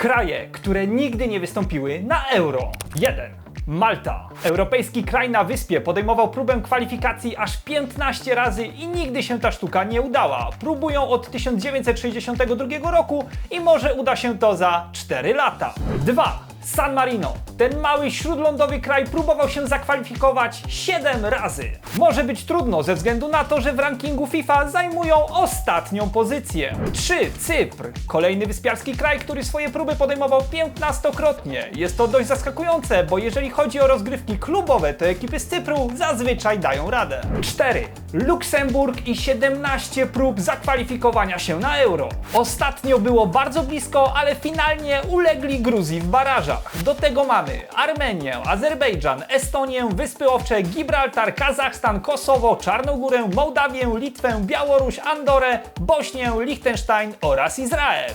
Kraje, które nigdy nie wystąpiły na euro. 1. Malta. Europejski kraj na wyspie podejmował próbę kwalifikacji aż 15 razy i nigdy się ta sztuka nie udała. Próbują od 1962 roku i może uda się to za 4 lata. 2. San Marino. Ten mały śródlądowy kraj próbował się zakwalifikować 7 razy. Może być trudno ze względu na to, że w rankingu FIFA zajmują ostatnią pozycję. 3. Cypr. Kolejny wyspiarski kraj, który swoje próby podejmował 15-krotnie. Jest to dość zaskakujące, bo jeżeli chodzi o rozgrywki klubowe, to ekipy z Cypru zazwyczaj dają radę. 4. Luksemburg i 17 prób zakwalifikowania się na Euro. Ostatnio było bardzo blisko, ale finalnie ulegli Gruzji w barażach. Do tego mamy Armenię, Azerbejdżan, Estonię, Wyspy Owcze, Gibraltar, Kazachstan, Kosowo, Czarnogórę, Mołdawię, Litwę, Białoruś, Andorę, Bośnię, Liechtenstein oraz Izrael.